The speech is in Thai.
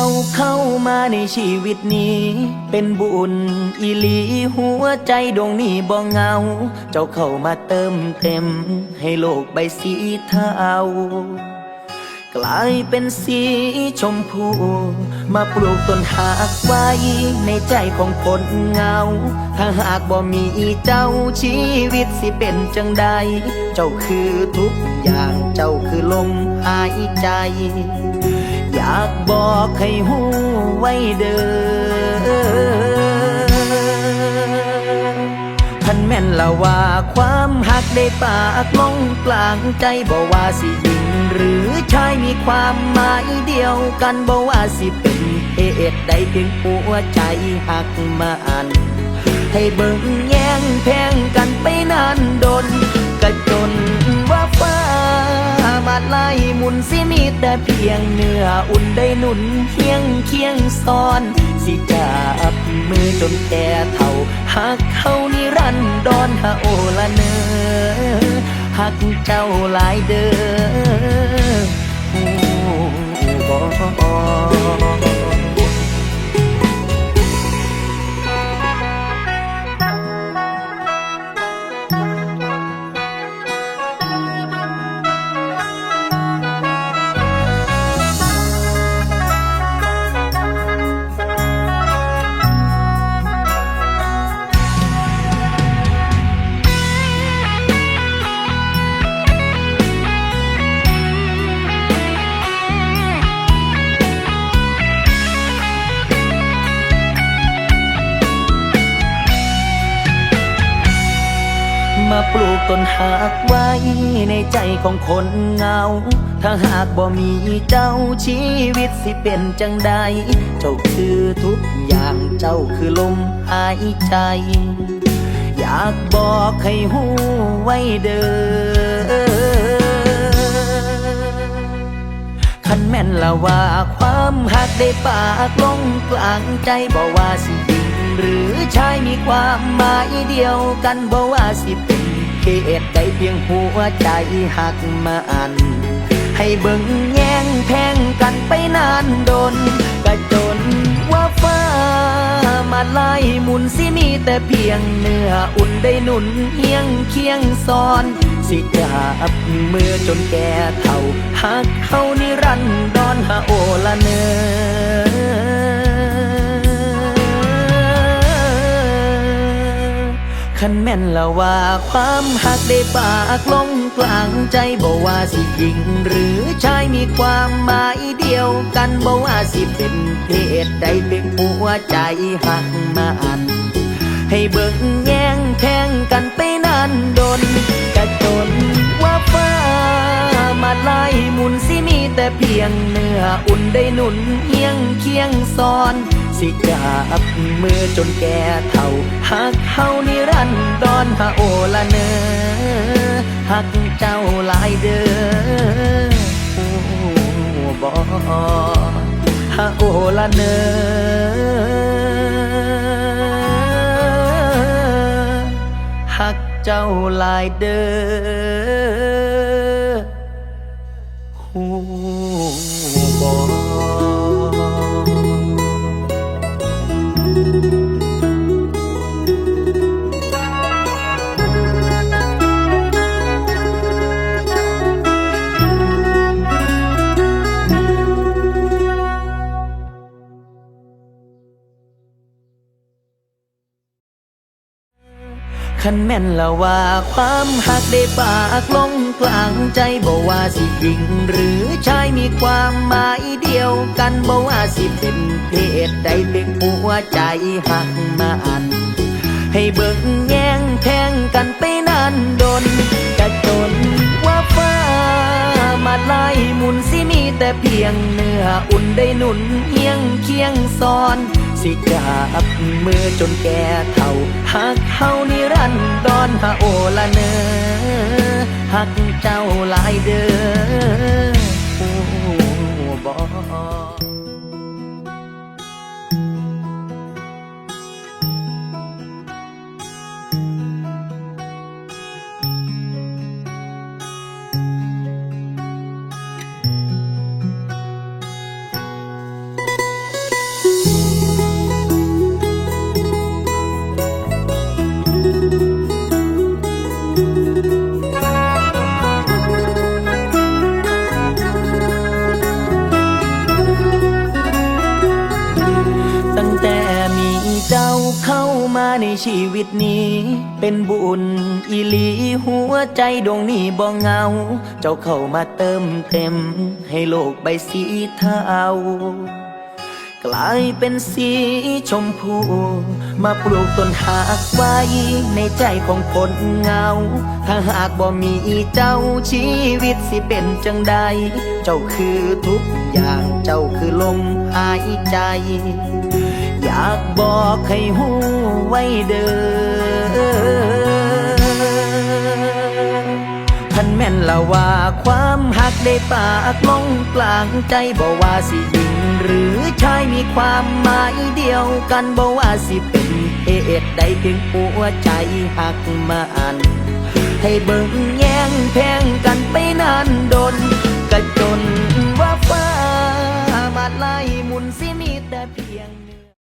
เจ้าเข้ามาในชีวิตนี้ เป็นบุญอีหลีหัวใจดวงนี้บ่เงา เจ้าเข้ามาเติมเต็ม ให้โลกใบสีเทากลายเป็นสีชมพู มาปลูกต้นหากไว้ในใจของคนเงา ถ้าหากบ่มีเจ้าชีวิตสิเป็นจังใด เจ้าคือทุกอย่างเจ้าคือลมหายใจากบอกให้หูไว้เด้อท่านแม่นละว่าความหักได้ปากลงกลางใจบอกว่าสิหญิงหรือชายมีความหมายเดียวกันบอกว่าสิเป็นเพศใดเพียงหัวใจหักมาอัน ให้เบิ่งแย่งแพงกันไปนานดนกระจนว่าฟ้า ดไล่หมุนสิมีแต่เพียงเนื้ออุ่นได้หนุนเคียงเคียงซ้อน สิจับมือจนแก่เท่าหักเขานิรันดอนฮาโอละเนอหักเจ้าหลายเด้อโอ้บ่มา ปลูกต้นหากไว้ในใจของคนเหงา ถ้าหากบ่มีเจ้าชีวิตสิเป็นจังใด เจ้าคือทุกอย่างเจ้าคือลมหายใจ อยากบอกให้หูไว้เด้อคันแม่นละว่าความหักได้ปากลงกลางใจบอกว่าสิหญิงหรือชายมีความหมายเดียวกันบอกว่าสิเป็น เพศใดเพียงหัวใจหักมาอัน ให้เบิ่งแย่งแทงกันไปนานดนกระจนว่าฟ้ามาไล่หมุนสิมีแต่เพียงเนื้ออุ่นได้หนุนเฮียงเคียงซ้อน สิจับมือจนแก่เท่าหักเขานิรันดรฮะโอละเนอ คันแม่นละว่าความหักได้ปากลงกลางใจบอกว่าสิหญิง หรือชายมีความหมายเดียวกันบอกว่าสิเป็นเพศใดเป็นหัวใจหักมาอัน ให้เบิ่งแย่งแทงกันไปนานดนกระจนว่าฟ้ามาไล่หมุนสิมีแต่เพียงเนื้ออุ่นได้หนุนเฮียงเคียงซ้อน สิจับมือจนแก่เท่าหักเฮานิรันดรฮะโอละเนอหักเจ้าหลายเด้อโอ้บอฮะโอละเนอหักเจ้าหลายเด้อ คันแม่นละว่าความหักได้ปากลงกลางใจบอกว่าสิหญิง หรือชายมีความหมายเดียวกันบอกว่าสิเป็นเพศใดเป็นหัวใจหักมาอัน ให้เบิ่งแย่งแทงกันไปนานดนกระจนว่าฟ้ามาไล่หมุนสิมีแต่เพียงเนื้ออุ่นได้หนุนเฮียงเคียงซ้อน สิจับมือจนแก่เท่าหักเฮานิรันดรฮะโอละเนอหักเจ้าหลายเด้อโอ้บ เข้ามาในชีวิตนี้ เป็นบุญอีหลีหัวใจดวงนี้บ่เงา เจ้าเข้ามาเติมเต็ม ให้โลกใบสีเทากลายเป็นสีชมพู มาปลูกต้นหากไว้ในใจของคนเงา ถ้าหากบ่มีเจ้าชีวิตสิเป็นจังใด เจ้าคือทุกอย่างเจ้าคือลมหายใจากบอกให้หูไว้เด้อท่านแม่นละว่าความหักได้ปากลงกลางใจบอกว่าสิหญิงหรือชายมีความหมายเดียวกันบอกว่าสิเป็นเพศใดเพียงหัวใจหักมาอัน ให้เบิ่งแย่งแพงกันไปนานดนกระจนว่าฟ้าบาดไล่หมุนสิมีแต่เพียง